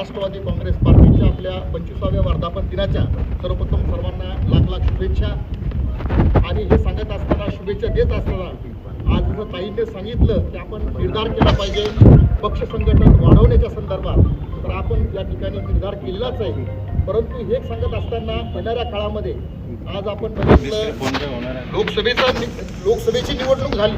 राष्ट्रवादी काँग्रेस पार्टीच्या आपल्या पंचवीसाव्या वर्धापन दिनाच्या सर्वप्रथम सर्वांना लाख लाख शुभेच्छा. आणि हे सांगत असताना शुभेच्छा देत असताना आज जसं ताईंनी सांगितलं की आपण निर्धार केला पाहिजे. पक्ष संघटन वाढवण्याच्या संदर्भात तर आपण या ठिकाणी निर्धार केलेलाच आहे. परंतु हे सांगत असताना येणाऱ्या काळामध्ये आज आपण बघितलं लोकसभेचा लोकसभेची निवडणूक झाली.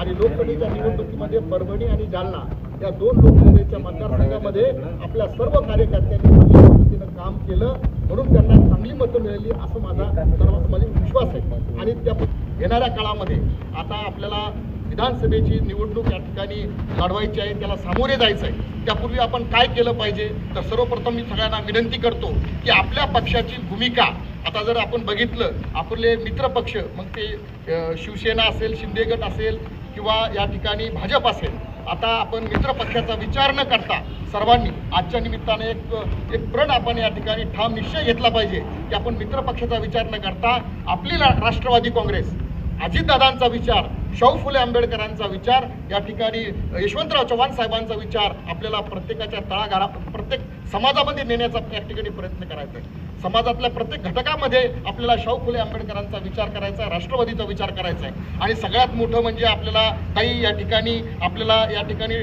आणि लोकसभेच्या निवडणुकीमध्ये परभणी आणि जालना या दोन लोकसभेच्या मतदारसंघामध्ये आपल्या सर्व कार्यकर्त्यांनी चांगल्या पद्धतीनं काम केलं. म्हणून त्यांना चांगली मतं मिळाली असं माझा सर्वात विश्वास आहे. आणि त्या येणाऱ्या काळामध्ये आता आपल्याला विधानसभेची निवडणूक या ठिकाणी लढवायची आहे त्याला सामोरे जायचं आहे. त्यापूर्वी आपण काय केलं पाहिजे? तर सर्वप्रथम मी सगळ्यांना विनंती करतो की आपल्या पक्षाची भूमिका आता जर आपण बघितलं आपले मित्र पक्ष मग ते शिवसेना असेल शिंदे गट असेल किंवा या ठिकाणी भाजप असेल आता आपण मित्र पक्षाचा विचार न करता सर्वांनी आजच्या निमित्ताने एक एक प्रण आपण या ठिकाणी ठाम निश्चय घेतला पाहिजे की आपण मित्र पक्षाचा विचार न करता आपली राष्ट्रवादी काँग्रेस अजितदादांचा विचार शाहू फुले आंबेडकरांचा विचार या ठिकाणी यशवंतराव चव्हाण साहेबांचा विचार आपल्याला प्रत्येकाच्या तळागाळा प्रत्येक समाजामध्ये नेण्याचा या ठिकाणी प्रयत्न करायचा. आहे समाजातल्या प्रत्येक घटकामध्ये आपल्याला शाहू फुले आंबेडकरांचा विचार करायचा आहे राष्ट्रवादीचा विचार करायचा आहे. आणि सगळ्यात मोठं म्हणजे आपल्याला काही या ठिकाणी आपल्याला या ठिकाणी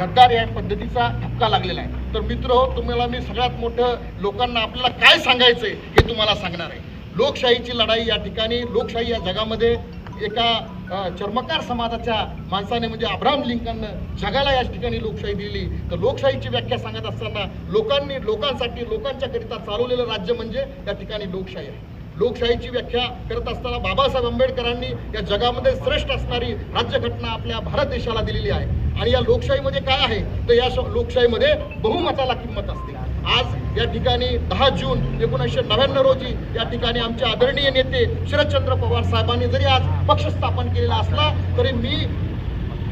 गद्दार या पद्धतीचा धक्का लागलेला आहे. तर मित्र हो तुम्हाला मी सगळ्यात मोठं लोकांना आपल्याला काय सांगायचं आहे हे तुम्हाला सांगणार आहे. लोकशाहीची लढाई या ठिकाणी लोकशाही या जगामध्ये एका चर्मकार समाजाच्या माणसाने म्हणजे अब्राम लिंकननं जगाला या ठिकाणी लोकशाही दिली. तर लोकशाहीची व्याख्या सांगत असताना लोकांनी लोकांसाठी लोकांच्याकरिता चालवलेलं राज्य म्हणजे या ठिकाणी लोकशाही आहे. लोकशाहीची व्याख्या करत असताना बाबासाहेब आंबेडकरांनी या जगामध्ये श्रेष्ठ असणारी राज्यघटना आपल्या भारत देशाला दिलेली आहे. आणि या लोकशाहीमध्ये काय आहे? तर या लोकशाहीमध्ये बहुमताला किंमत असते. आज या ठिकाणी दहा जून एकोणीसशे नव्याण्णव रोजी या ठिकाणी आमचे आदरणीय नेते शरदचंद्र पवार साहेबांनी जरी आज पक्ष स्थापन केलेला असला तरी मी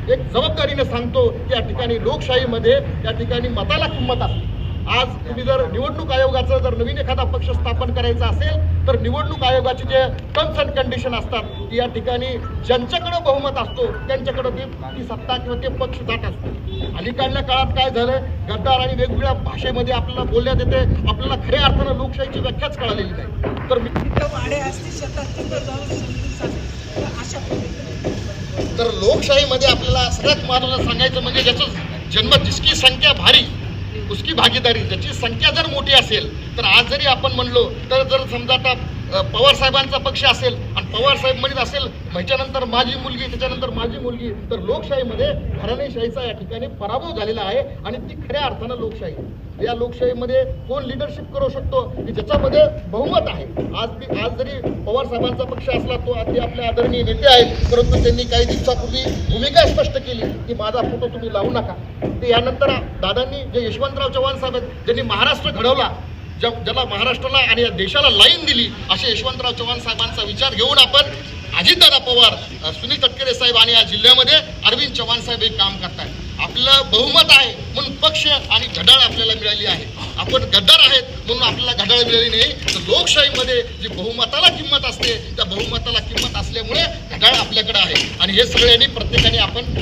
एक जबाबदारीने सांगतो की या ठिकाणी लोकशाहीमध्ये या ठिकाणी मताला किंमत असते. आज तुम्ही जर निवडणूक आयोगाचं जर नवीन एखादा पक्ष स्थापन करायचा असेल तर निवडणूक आयोगाचे जे टर्म्स अँड कंडिशन असतात या ठिकाणी ज्यांच्याकडे बहुमत असतो त्यांच्याकडे ते ती सत्ता किंवा ते पक्ष जात असतो. अलीकडल्या काळात काय झालं गद्दार आणि वेगवेगळ्या भाषेमध्ये आपल्याला बोलण्यात येते. आपल्याला खऱ्या अर्थानं लोकशाहीची व्याख्याच कळालेली नाही. तर. तर लोकशाहीमध्ये आपल्याला सगळ्यात महत्वाचं सांगायचं म्हणजे ज्याचं जन्म जिसकी संख्या भारी उसकी भागीदारी ज्याची संख्या जर मोठी असेल तर आज जरी आपण म्हणलो तर जर समजा आता पवार साहेबांचा पक्ष असेल आणि पवार साहेब म्हणत असेल ह्याच्यानंतर माझी मुलगी त्याच्यानंतर माझी मुलगी. तर लोकशाहीमध्ये घराणेशाहीचा या ठिकाणी पराभव झालेला आहे आणि ती खऱ्या अर्थानं लोकशाही आहे. या लोकशाहीमध्ये कोण लिडरशिप करू शकतो की ज्याच्यामध्ये बहुमत आहे. आज ती आज जरी पवार साहेबांचा पक्ष असला तो ते आपले आदरणीय नेते आहेत परंतु त्यांनी काही दिवसापूर्वी भूमिका स्पष्ट केली की माझा फोटो तुम्ही लावू नका. ते यानंतर दादांनी जे यशवंतराव चव्हाण साहेब आहेत ज्यांनी महाराष्ट्र घडवला ज्या ज्याला महाराष्ट्राला आणि या देशाला लाईन दिली असे यशवंतराव चव्हाण साहेबांचा विचार घेऊन आपण अजितदादा पवार सुनील तटकरे साहेब आणि या जिल्ह्यामध्ये अरविंद चव्हाण साहेब हे काम करतायत. आपलं बहुमत आहे म्हणून पक्ष आणि घड्याळ आपल्याला मिळाली आहे. आपण गद्दार आहेत म्हणून आपल्याला घड्याळ मिळाली नाही. तर लोकशाहीमध्ये जी बहुमताला किंमत असते त्या बहुमताला किंमत असल्यामुळे घड्याळ आपल्याकडे आहे. आणि हे सगळ्यांनी प्रत्येकाने आपण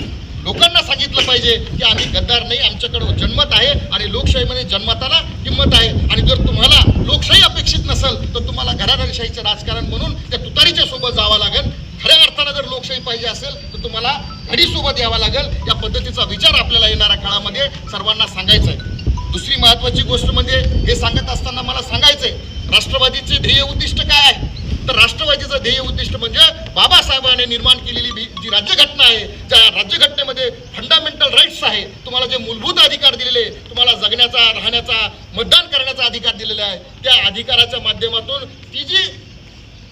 लोकांना सांगितलं पाहिजे की आम्ही गद्दार नाही आमच्याकडं जन्मत आहे आणि लोकशाहीमध्ये जन्मताला किंमत आहे. आणि जर तुम्हाला लोकशाही अपेक्षित नसेल तर तुम्हाला घराघरशाहीचं राजकारण म्हणून त्या तुतारीच्या सोबत जावं लागेल. खऱ्या अर्थानं जर लोकशाही पाहिजे असेल तर तुम्हाला घडीसोबत यावं लागेल. या पद्धतीचा विचार आपल्याला येणाऱ्या काळामध्ये सर्वांना सांगायचा आहे. दुसरी महत्वाची गोष्ट म्हणजे हे सांगत असताना मला सांगायचंय राष्ट्रवादीचे ध्येय उद्दिष्ट काय आहे? तर राष्ट्रवादीचं ध्येय उद्दिष्ट म्हणजे बाबासाहेबांनी निर्माण केलेली जी राज्यघटना आहे त्या राज्यघटनेमध्ये फंडामेंटल राईट्स आहे तुम्हाला जे मूलभूत अधिकार दिलेले तुम्हाला जगण्याचा राहण्याचा मतदान करण्याचा अधिकार दिलेला आहे त्या अधिकाराच्या माध्यमातून ती जी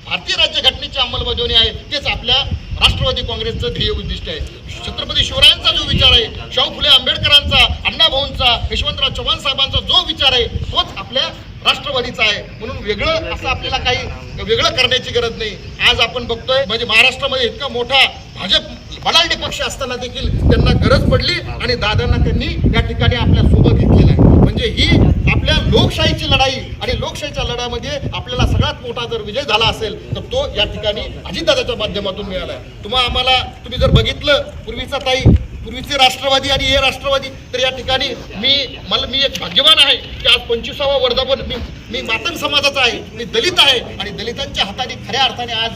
भारतीय राज्यघटनेची अंमलबजावणी आहे तेच आपल्या राष्ट्रवादी काँग्रेसचं ध्येय उद्दिष्ट आहे. छत्रपती शिवरायांचा जो विचार आहे शाहू फुले आंबेडकरांचा अण्णाभाऊंचा यशवंतराव चव्हाण साहेबांचा जो विचार आहे तोच आपल्या राष्ट्रवादीचा आहे. म्हणून वेगळं असं आपल्याला काही वेगळं करण्याची गरज नाही. आज आपण बघतोय म्हणजे महाराष्ट्रामध्ये इतका मोठा भाजप बलाढ्य पक्ष असताना देखील त्यांना गरज पडली आणि दादांना त्यांनी या ठिकाणी आपल्यासोबत घेतलेलं आहे. म्हणजे ही आपल्या लोकशाहीची लढाई आणि लोकशाहीच्या लढ्यामध्ये आपल्याला सगळ्यात मोठा जर विजय झाला असेल तर तो या ठिकाणी अजितदादाच्या माध्यमातून मिळाला आहे. तुम्हा आम्हाला तुम्ही जर बघितलं पूर्वीचा ताई पूर्वीचे राष्ट्रवादी आणि हे राष्ट्रवादी तर या ठिकाणी मी मला मी एक भाग्यवान आहे की आज पंचवीसावा वर्धापन मी मी मातंग समाजाचा आहे मी दलित आहे आणि दलितांच्या हाताने खऱ्या अर्थाने आज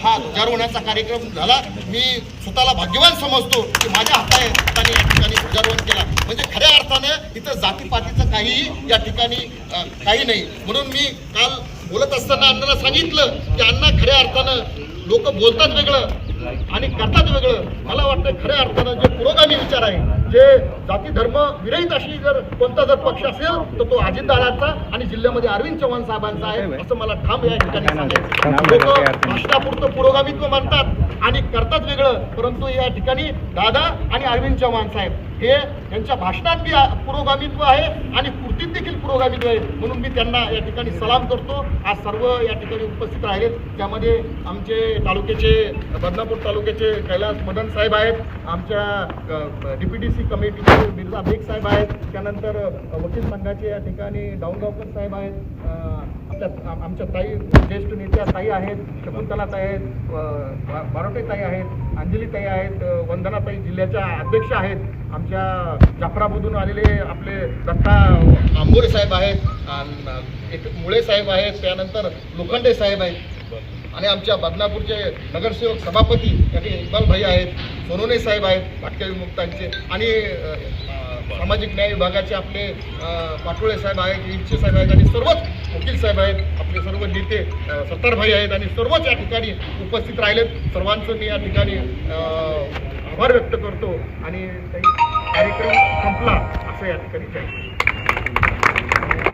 हा ध्वजारोहणाचा कार्यक्रम झाला. मी स्वतःला भाग्यवान समजतो की माझ्या हाताने हाताने या ठिकाणी ध्वजारोहण केला. म्हणजे खऱ्या अर्थानं इथं जातीपातीचं काहीही या ठिकाणी काही नाही. म्हणून मी काल बोलत असताना अण्णाला सांगितलं की अण्णा खऱ्या अर्थानं लोक बोलतात वेगळं आणि करतात वेगळं. मला वाटतं खऱ्या अर्थानं जे पुरोगामी विचार आहे जे जाती धर्म विरहित अशी जर कोणता जर पक्ष असेल तर तो अजितदादांचा आणि जिल्ह्यामध्ये अरविंद चव्हाण साहेबांचा आहे असं मला ठाम या ठिकाणी सांगायचं लोक भाषणापुरतं पुरोगामित्व मानतात आणि करतात वेगळं परंतु या ठिकाणी दादा आणि अरविंद चव्हाण साहेब. हे यांच्या भाषणात बी पुरोगामित्व आहे आणि कृतीत देखील पुरोगामित्व आहे. म्हणून मी त्यांना या ठिकाणी सलाम करतो. आज सर्व या ठिकाणी उपस्थित आहेत. त्यामध्ये आमचे तालुक्याचे बदनापूर तालुक्याचे कैलास मदन साहेब आहेत. आमच्या डी पी डी सी कमिटीचे बिर्ला बेग साहेब आहेत. त्यानंतर वकील संघाचे या ठिकाणी डाऊनगावकर साहेब आहेत. आपल्या आमच्या ताई ज्येष्ठ नेत्या ताई आहेत. शकुंतला ताई आहेत. बारोटे ताई आहेत. अंजली ताई आहेत वंदनाताई जिल्ह्याच्या अध्यक्ष आहेत. आमच्या जाफरामधून आलेले आपले दत्ता आंबोरे साहेब आहेत एक मुळे साहेब आहेत त्यानंतर लोखंडे साहेब आहेत. आणि आमच्या बदनापूरचे नगरसेवक सभापती याचे इक्बाल भाई आहेत सोनोने साहेब आहेत भाटक्या विमुक्तांचे. आणि सामाजिक न्याय विभागाचे आपले पाटोळे साहेब आहेत इच्छे साहेब आहेत आणि सर्वच वकील साहेब आहेत. आपले सर्व नेते सत्तारभाई आहेत आणि सर्वच या ठिकाणी उपस्थित राहिलेत. सर्वांचं मी या ठिकाणी आभार व्यक्त करतो आणि काही कार्यक्रम संपला असं या ठिकाणी जाईल